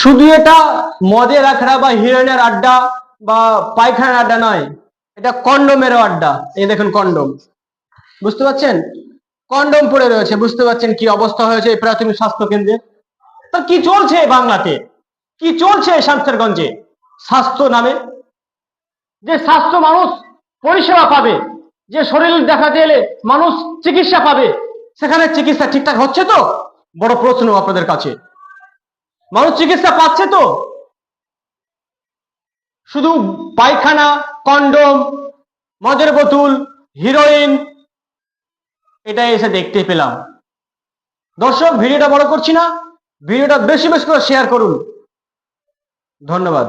শুধু এটা মদের আখড়া বা হিরোইনের আড্ডা বা পায়খানার আড্ডা নয়, এটা কন্ডোমেরও আড্ডা। এই দেখুন কন্ডোম। বুঝতে পারছেন? কন্ডোম পড়ে রয়েছে, বুঝতে পারছেন কি অবস্থা হয়েছে এই প্রাথমিক স্বাস্থ্য কেন্দ্রে তো কি চলছে বাংলাতে? কি চলছে শামসেরগঞ্জে? স্বাস্থ্য নামে। যে স্বাস্থ্য মানুষ পরিষেবা পাবে, যে শরীর দেখাতে এলে মানুষ চিকিৎসা পাবে, সেখানে চিকিৎসা ঠিকঠাক হচ্ছে তো? বড় প্রশ্ন আপনাদের কাছে। মানুষ চিকিৎসা পাচ্ছে তো। শুধু পায়খানা, কন্ডম মদের বোতল হিরোইন এটা এসে দেখতে পেলাম। দর্শক, ভিডিওটা বড় করছি না, ভিডিওটা বেশি বেশি করে শেয়ার করুন। ধন্যবাদ।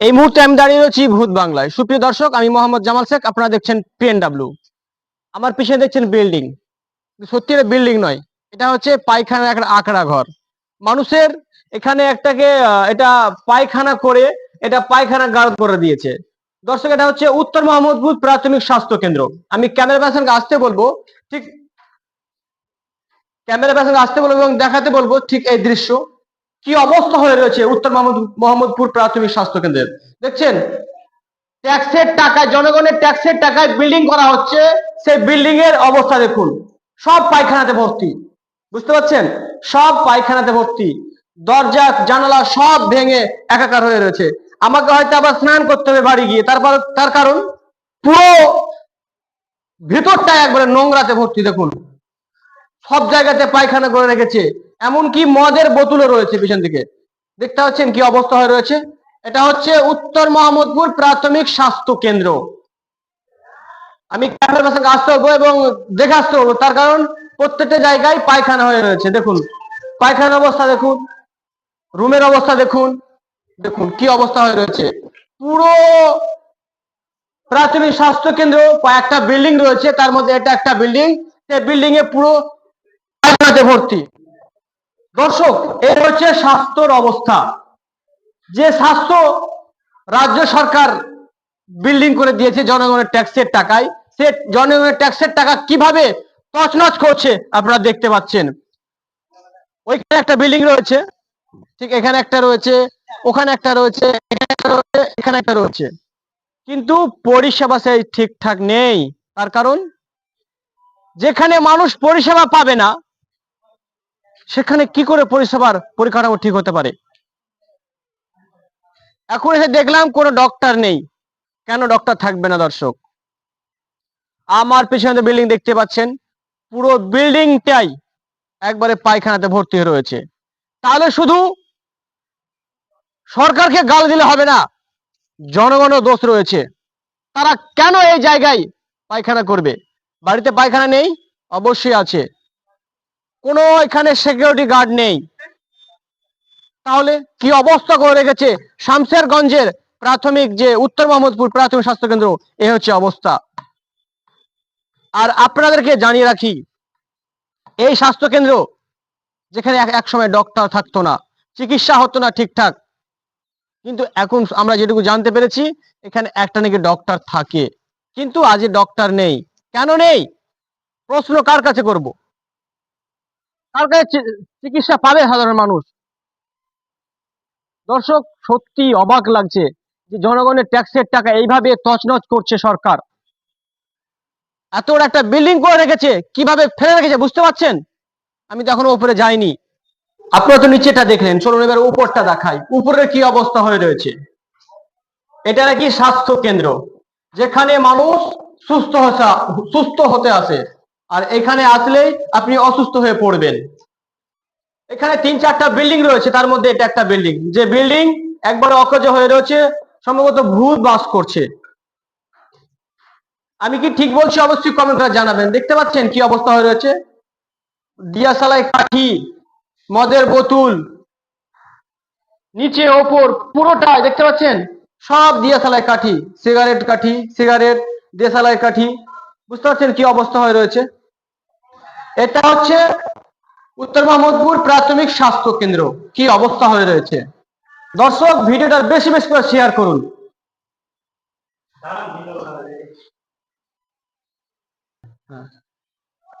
এই মুহূর্তে আমি দাঁড়িয়ে রয়েছি ভূত বাংলায়। সুপ্রিয় দর্শক, আমি মোহাম্মদ জামাল শেখ, আপনারা দেখছেন পিএনডাব্লিউ আমার পিছনে দেখছেন বিল্ডিং। সত্যি এটা বিল্ডিং নয়, এটা হচ্ছে পায়খানার একটা আঁকড়া ঘর। মানুষের এখানে একটাকে এটা পায়খানা করে, এটা পায়খানা গাড় করে দিয়েছে। দর্শক, এটা হচ্ছে উত্তর মোহাম্মদপুর প্রাথমিক স্বাস্থ্য কেন্দ্র। আমি ক্যামেরা পার্সনকে আসতে বলব, ঠিক ক্যামেরা পার্সনকে আসতে বলব এবং দেখাতে বলব ঠিক এই দৃশ্য। কি অবস্থা হয়ে রয়েছে উত্তর মোহাম্মদ মোহাম্মদপুর প্রাথমিক স্বাস্থ্য কেন্দ্রের? দেখছেন? ট্যাক্সের টাকায়, জনগণের ট্যাক্সের টাকায় বিল্ডিং করা হচ্ছে। সেই বিল্ডিং এর অবস্থা দেখুন। সব পায়খানাতে ভর্তি। বুঝতে পারছেন? সব পায়খানাতে ভর্তি। দরজা, জানালা সব ভেঙে একাকার হয়ে রয়েছে। আমাকে হয়তো আবার স্নান করতে হবে বাড়ি গিয়ে। তারপর, তার কারণ? পুরো ভিতরটা একবারে নোংরাতে ভর্তি, দেখুন। সব জায়গাতে পায়খানা করে রেখেছে। এমনকি মদের বোতলও রয়েছে পিছন দিকে। দেখতে পাচ্ছেন কি অবস্থা হয়ে রয়েছে? এটা হচ্ছে উত্তর মোহাম্মদপুর প্রাথমিক স্বাস্থ্য কেন্দ্র। আমি ক্যামেরার পাশে আসতে হব এবং দেখে আসতে হব। তার কারণ প্রত্যেকটা জায়গায় পায়খানা হয়ে রয়েছে, দেখুন। পায়খানার অবস্থা দেখুন, রুমের অবস্থা দেখুন দেখুন কি অবস্থা হয়ে রয়েছে। পুরো প্রাথমিক স্বাস্থ্য কেন্দ্র একটা বিল্ডিং রয়েছে, তার মধ্যে এটা একটা বিল্ডিং সেই বিল্ডিং এ পুরো পায়খানাতে ভর্তি। দর্শক, এই হচ্ছে স্বাস্থ্যর অবস্থা। যে স্বাস্থ্য রাজ্য সরকার বিল্ডিং করে দিয়েছে জনগণের ট্যাক্সের টাকায়, সে জনগণের ট্যাক্সের টাকা কীভাবে তছনছ করছে আপনারা দেখতে পাচ্ছেন। ওইখানে একটা বিল্ডিং রয়েছে। ঠিক এখানে একটা রয়েছে, ওখানে একটা রয়েছে, এখানে একটা রয়েছে, এখানে একটা রয়েছে। কিন্তু পরিষেবা সেই ঠিকঠাক নেই। তার কারণ, যেখানে মানুষ পরিষেবা পাবে না, সেখানে কি করে পরিষেবার পরিকাঠামো ঠিক হতে পারে? এখন এসে দেখলাম কোনো ডক্টর নেই। কেন ডক্টর থাকবে না দর্শক? আমার পেছনে বিল্ডিং দেখতে পাচ্ছেন পুরো বিল্ডিংটাই একবারে পায়খানাতে ভর্তি হয়ে রয়েছে। তাহলে শুধু সরকারকে গাল দিলে হবে না, জনগণও দোষ রয়েছে। তারা কেন এই জায়গায় পায়খানা করবে? বাড়িতে পায়খানা নেই? অবশ্যই আছে। কোনো এখানে সিকিউরিটি গার্ড নেই। তাহলে কি অবস্থা করে রেখেছে শামশেরগঞ্জের প্রাথমিক যে উত্তর মোহাম্মদপুর প্রাথমিক স্বাস্থ্য কেন্দ্র এ হচ্ছে অবস্থা। আর আপনাদেরকে জানিয়ে রাখি, এই স্বাস্থ্য কেন্দ্র যেখানে এক- সময় ডক্টর থাকতো না, চিকিৎসা হতো না ঠিকঠাক, কিন্তু এখন আমরা যেটুকু জানতে পেরেছি, এখানে একটা নাকি ডক্টর থাকে। কিন্তু আজ ডক্টর নেই। কেন নেই? প্রশ্ন কার কাছে করব? কার কাছে চিকিৎসা পাবে সাধারণ মানুষ? দর্শক সত্যি অবাক লাগছে যে জনগণের ট্যাক্সের টাকা এইভাবে তছনছ করছে সরকার। এত বড় একটা বিল্ডিং করে রেখেছে, কীভাবে ফেলে রেখেছে বুঝতে পারছেন? আমি তো এখনও উপরে যাইনি। আপনারা তো নিচেটা দেখলেন, চলুন এবার উপরটা দেখাই। উপরের কি অবস্থা হয়ে রয়েছে? এটা নাকি স্বাস্থ্য কেন্দ্র, যেখানে মানুষ সুস্থ সুস্থ হতে আসে, আর এখানে আসলেই আপনি অসুস্থ হয়ে পড়বেন। এখানে তিন চারটা বিল্ডিং রয়েছে, তার মধ্যে এটা একটা বিল্ডিং যে বিল্ডিং একবার অকেজ হয়ে রয়েছে, সম্ভবত ভূত বাস করছে। আমি কি ঠিক বলছি? অবশ্যই কমেন্ট করে জানাবেন। দেখতে পাচ্ছেন কি অবস্থা হয়ে রয়েছে? দিয়াশালাই কাঠি, মদের বোতল, নিচে, ওপর, পুরোটাই দেখতে পাচ্ছেন? সব দিয়াশালায় কাঠি, সিগারেট কাঠি, সিগারেট দিয়াশালাই কাঠি। বুঝতে পারছেন কি অবস্থা হয়ে রয়েছে? এটা হচ্ছে উত্তর মোহাম্মদপুর প্রাথমিক স্বাস্থ্য কেন্দ্র। কি অবস্থা হয়ে রয়েছে? দর্শক, ভিডিওটা বেশি বেশি করে শেয়ার করুন হ্যাঁ।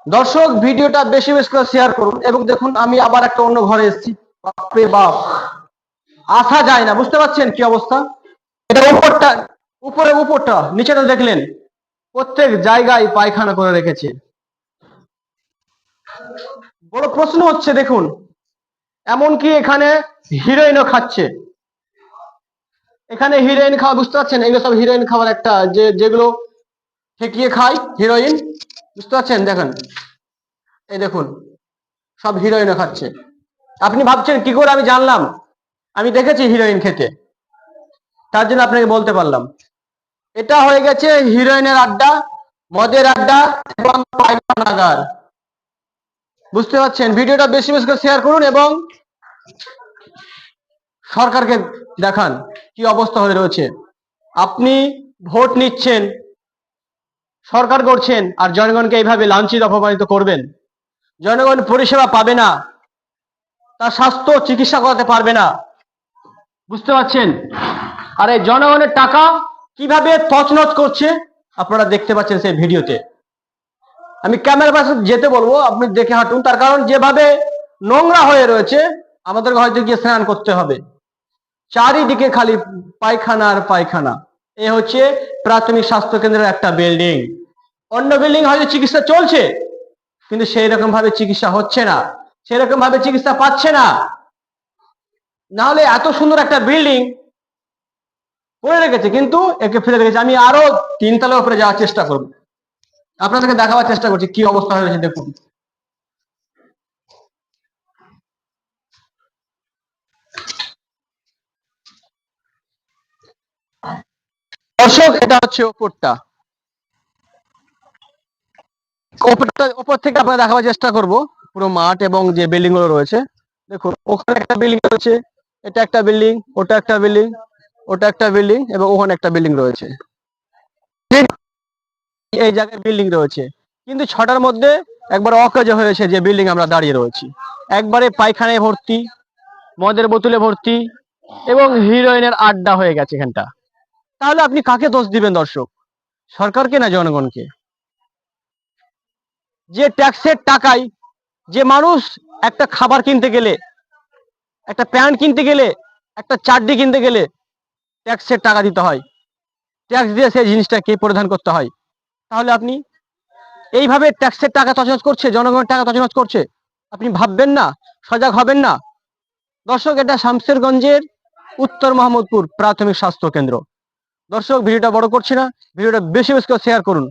দর্শক, ভিডিওটা বেশি বেশি করে শেয়ার করুন এবং দেখুন, আমি আবার একটা অন্য ঘরে এসেছি। বাপরে বাপ! আসা যায় না, বুঝতে পারছেন কি অবস্থা? এটা উপরটা, উপরে উপরটা নিচেটা দেখলেন, প্রত্যেক জায়গায় পায়খানা করে রেখেছে। বড় প্রশ্ন হচ্ছে, দেখুন, এমনকি এখানে হিরোইনও খাচ্ছে। এখানে হিরোইন খাওয়া, বুঝতে পারছেন? এগুলো সব হিরোইন খাবার একটা, যে, যেগুলো ঠেকিয়ে খায়, হিরোইন বুঝতে পারছেন? দেখেন। এই দেখুন, সব হিরোইনও খাচ্ছে আপনি ভাবছেন, কি করে আমি জানলাম? আমি দেখেছি হিরোইন খেতে। তার জন্য আপনাকে বলতে পারলাম। এটা হয়ে গেছে হিরোইনের আড্ডা, মদের আড্ডা এবং পায়খানাগার বুঝতে পারছেন? ভিডিওটা বেশি বেশি করে শেয়ার করুন এবং সরকারকে দেখান কি অবস্থা হয়ে রয়েছে। আপনি ভোট নিচ্ছেন সরকার করছেন আর জনগণকে এইভাবে লাঞ্ছিত, অপমানিত করবেন। জনগণ পরিষেবা পাবে না, তার স্বাস্থ্য চিকিৎসা করাতে পারবে না। বুঝতে পারছেন? আর এই জনগণের টাকা কীভাবে তছনছ করছে, আপনারা দেখতে পাচ্ছেন সেই ভিডিওতে। আমি ক্যামেরা পাশে যেতে বলব, আপনি দেখে হাঁটুন। তার কারণ, যেভাবে নোংরা হয়ে রয়েছে, আমাদেরকে হয়তো গিয়ে স্নান করতে হবে। চারিদিকে খালি পায়খানা আর পায়খানা। এ হচ্ছে প্রাথমিক স্বাস্থ্য কেন্দ্রের একটা বিল্ডিং অন্য বিল্ডিং হয়তো চিকিৎসা চলছে, কিন্তু সেই রকম ভাবে চিকিৎসা হচ্ছে না সেরকম ভাবে চিকিৎসা পাচ্ছে না। নাহলে এত সুন্দর একটা বিল্ডিং করে রেখেছে, কিন্তু একে ফেলে রেখেছে। আমি আরও তিনতলা উপরে যাওয়ার চেষ্টা করব। আপনাদেরকে দেখাবার চেষ্টা করছি কি অবস্থা হয়েছে দেখুন। দর্শক, এটা হচ্ছে ওপরটা। ওপরটা, ওপর থেকে আপনাকে দেখাবার চেষ্টা করব, পুরো মাঠ এবং যে বিল্ডিংগুলো রয়েছে। দেখুন, ওখানে একটা বিল্ডিং রয়েছে, এটা একটা বিল্ডিং, ওটা একটা বিল্ডিং, ওটা একটা বিল্ডিং এবং ওখানে একটা বিল্ডিং রয়েছে। এই জায়গায় বিল্ডিং রয়েছে। কিন্তু ছটার মধ্যে একবার অকাজ হয়েছে যে বিল্ডিং আমরা দাঁড়িয়ে রয়েছি। একবারে পায়খানায় ভর্তি, মদের বোতলে ভর্তি এবং হিরোইনের আড্ডা হয়ে গেছে এখানটা। তাহলে আপনি কাকে দোষ দিবেন দর্শক? সরকারকে না জনগণকে? যে ট্যাক্সের টাকায় যে মানুষ একটা খাবার কিনতে গেলে, একটা প্যান্ট কিনতে গেলে, একটা চাড্ডি কিনতে গেলে ট্যাক্সের টাকা দিতে হয়। ট্যাক্স দিয়ে সেই জিনিসটাকে পরিধান করতে হয়। তাহলে আপনি এইভাবে ট্যাক্সের টাকা তছনছ করছে, জনগণের টাকা তছনছ করছে, আপনি ভাববেন না? সজাগ হবেন না? দর্শক, এটা শামসেরগঞ্জের উত্তর মোহাম্মদপুর প্রাথমিক স্বাস্থ্য কেন্দ্র। দর্শক ভিডিওটা বড় করছি না ভিডিওটা বেশি বেশি করে শেয়ার করুন।